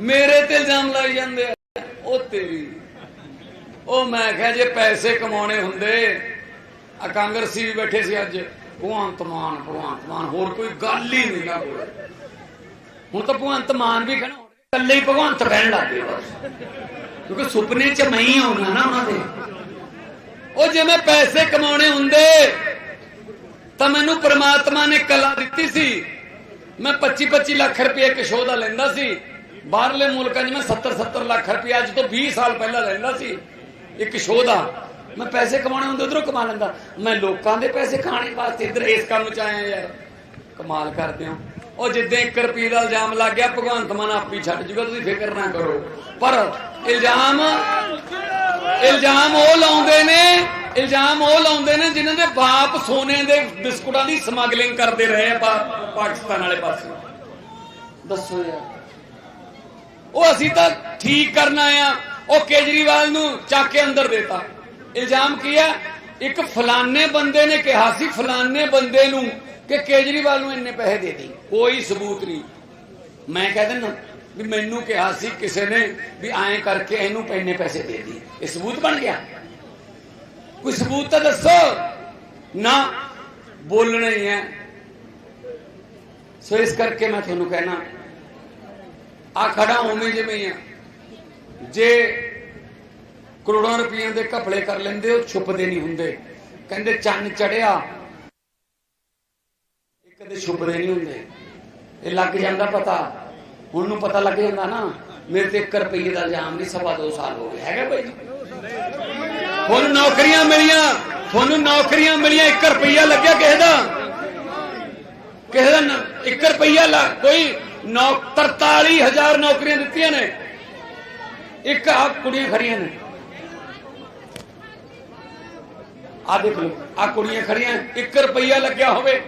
ਮੇਰੇ ਤੇ ਇਲਜ਼ਾਮ ਲਾਈ ਜਾਂਦੇ ਆ। ਉਹ ਤੇਰੀ। ਉਹ ਮੈਂ ਕਿਹਾ ਜੇ ਪੈਸੇ ਕਮਾਉਣੇ ਹੁੰਦੇ, ਆ ਕਾਂਗਰਸੀ ਵੀ ਬੈਠੇ ਸੀ ਅੱਜ। ਭਗਵੰਤ ਮਾਨ ਭਗਵੰਤ ਮਾਨ, ਹੋਰ ਕੋਈ ਗੱਲ ਹੀ ਨਹੀਂ ਨਾ ਕੋਲ ਹੁਣ ਤਾਂ ਭਗਵੰਤ ਮਾਨ ਵੀ ਕਹਿਣਾ ਇਕੱਲੇ ਹੀ ਭਗਵੰਤ ਕਹਿਣ ਲੱਗ ਗਏ ਕਿਉਂਕਿ ਸੁਪਨੇ ਚ ਮੈਂ ਹੀ ਆਉਣਾ ਨਾ ਉਹਨਾਂ ਦੇ। ਉਹ ਜੇ ਮੈਂ ਪੈਸੇ ਕਮਾਉਣੇ ਹੁੰਦੇ, ਤਾਂ ਮੈਨੂੰ ਪ੍ਰਮਾਤਮਾ ਨੇ ਕਲਾ ਦਿੱਤੀ ਸੀ। ਮੈਂ 25 25 ਲੱਖ ਰੁਪਏ ਇੱਕ ਸ਼ੋਅ ਦਾ ਲੈਂਦਾ ਸੀ। ਬਾਹਰਲੇ ਮੁਲਕਾਂ 'ਚ ਮੈਂ 70 70 ਲੱਖ ਰੁਪਏ ਅੱਜ ਤੋਂ 20 ਸਾਲ ਪਹਿਲਾਂ ਲੈਂਦਾ ਸੀ। ਇੱਕ ਸ਼ੋਅ ਦਾ ਮੈਂ ਪੈਸੇ ਕਮਾਉਣੇ ਹੁੰਦੇ, ਉਧਰੋਂ ਕਮਾ ਲੈਂਦਾ। ਮੈਂ ਲੋਕਾਂ ਦੇ ਪੈਸੇ ਖਾਣੇ ਵਾਸਤੇ ਇੱਧਰ ਇਸ ਕੰਮ 'ਚ ਆਇਆ ਯਾਰ। ਕਮਾਲ ਕਰਦੇ ਹੋ। ਉਹ ਜਿੱਦਾਂ 1 ਰੁਪਏ ਦਾ ਇਲਜ਼ਾਮ ਲੱਗ ਗਿਆ, ਭਗਵੰਤ ਮਾਨ ਆਪੀ ਛੱਡ ਜੂਗਾ, ਤੁਸੀਂ ਫਿਕਰ ਨਾ ਕਰੋ। ਪਰ ਇਲਜ਼ਾਮ ਇਲਜ਼ਾਮ ਉਹ ਲਾਉਂਦੇ ਨੇ, ਇਲਜ਼ਾਮ ਉਹ ਲਾਉਂਦੇ ਨੇ ਜਿਨ੍ਹਾਂ ਦੇ ਬਾਪ ਸੋਨੇ ਦੇ ਬਿਸਕੁਟਾਂ ਦੀ ਸਮਗਲਿੰਗ ਕਰਦੇ ਰਹੇ ਆ ਪਾਕਿਸਤਾਨ ਵਾਲੇ ਪਾਸੇ। ਦੱਸੋ ਯਾਰ। ਉਹ ਅਸੀਂ ਤਾਂ ਠੀਕ ਕਰਨ ਆਏ ਆ। ਉਹ ਕੇਜਰੀਵਾਲ ਨੂੰ ਚੱਕ ਕੇ ਅੰਦਰ ਦੇਤਾ। ਇਲਜ਼ਾਮ ਕੀ ਹੈ ਇੱਕ ਫਲਾਨੇ ਬੰਦੇ ਨੇ ਕਿਹਾ ਸੀ ਫਲਾਨੇ ਬੰਦੇ ਨੂੰ ਕਿ ਕੇਜਰੀਵਾਲ ਨੂੰ ਇੰਨੇ ਪੈਸੇ ਦੇ ਦੇ ਕੋਈ ਸਬੂਤ ਨਹੀਂ। ਮੈਂ ਕਹਿ ਦਿੰਦਾ ਵੀ ਮੈਨੂੰ ਕਿਹਾ ਸੀ ਕਿਸੇ ਨੇ ਵੀ ਐਂ ਕਰਕੇ ਇਹਨੂੰ ਇੰਨੇ ਪੈਸੇ ਦੇ ਦੀ ਇਹ ਸਬੂਤ ਬਣ ਗਿਆ। ਕੋਈ ਸਬੂਤ ਤਾਂ ਦੱਸੋ। ਨਾ, ਬੋਲਣਾ ਹੀ ਹੈ ਸੋ ਇਸ ਕਰਕੇ ਮੈਂ ਤੁਹਾਨੂੰ ਕਹਿਣਾ ਆ ਖੜਾ ਉਵੇਂ ਜਿਵੇਂ ਆ। ਜੇ ਕਰੋੜਾਂ ਰੁਪਈਆਂ ਦੇ ਘਪਲੇ ਕਰ ਲੈਂਦੇ, ਉਹ ਛੁਪਦੇ ਨਹੀਂ ਹੁੰਦੇ। ਕਹਿੰਦੇ ਚੰਨ ਚੜਿਆ। ਇਹ ਕਦੇ ਛੁਪਦੇ ਨਹੀਂ ਹੁੰਦੇ। ਇਹ ਲੱਗ ਜਾਂਦਾ ਪਤਾ। ਹੁਣ ਨੂੰ ਪਤਾ ਲੱਗ ਜਾਂਦਾ ਨਾ, ਮੇਰੇ ਤੇ 1 ਰੁਪਏ ਦਾ ਇਲਜ਼ਾਮ ਨਹੀਂ, ਸਵਾ 2 ਸਾਲ ਹੋ ਗਏ। ਹੈਗਾ ਭਾਈ ਜੀ? ਹੁਣ ਨੌਕਰੀਆਂ ਮਿਲੀਆਂ ਤੁਹਾਨੂੰ ਨੌਕਰੀਆਂ ਮਿਲੀਆਂ 1 ਰੁਪਈਆ ਲੱਗਿਆ ਕਿਸੇ ਦਾ? ਕਿਸੇ ਦਾ 1 ਰੁਪਈਆ ਲਾ ਕੋਈ 43000 ਨੌਕਰੀਆਂ ਦਿੱਤੀਆਂ ਨੇ। ਇੱਕ ਆ ਕੁੜੀਆਂ ਖੜੀਆਂ ਨੇ। ਆ ਦੇਖ ਲਓ ਆ ਕੁੜੀਆਂ ਖੜੀਆਂ 1 ਰੁਪਈਆ ਲੱਗਿਆ ਹੋਵੇ।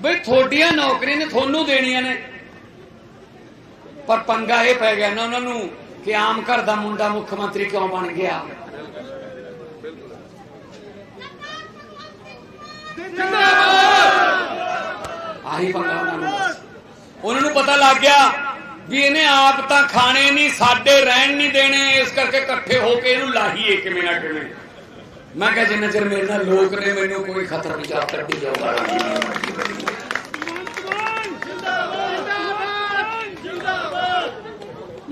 ਬਈ ਤੁਹਾਡੀਆਂ ਨੌਕਰੀਆਂ ਨੇ ਤੁਹਾਨੂੰ ਦੇਣੀਆਂ ਨੇ। ਪਰ ਪੰਗਾ ਇਹ ਪੈ ਗਿਆ ਨਾ ਉਹਨਾਂ ਨੂੰ ਕਿ ਆਮ ਘਰ ਦਾ ਮੁੰਡਾ ਮੁੱਖ ਮੰਤਰੀ ਕਿਉਂ ਬਣ ਗਿਆ। ਆਹੀ ਪੰਗਾ ਉਹਨਾਂ ਨੂੰ। ਉਹਨਾਂ ਨੂੰ ਪਤਾ ਲੱਗ ਗਿਆ ਵੀ ਇਹਨੇ ਆਪ ਤਾਂ ਖਾਣੇ ਨਹੀਂ, ਸਾਡੇ ਰਹਿਣ ਨਹੀਂ ਦੇਣੇ, ਇਸ ਕਰਕੇ ਇਕੱਠੇ ਹੋ ਕੇ ਇਹਨੂੰ ਲਾਹੀਏ ਕਿਵੇਂ ਨਾ ਕਿਵੇਂ। ਮੈਂ ਕਿਹਾ ਜਿੰਨਾ ਚਿਰ ਮੇਰੇ ਨਾਲ ਲੋਕ ਨੇ, ਮੈਨੂੰ ਕੋਈ ਖਤਰ ਨਹੀਂ ਜਾ ਕੱਢੀ ਜਾਊਗਾ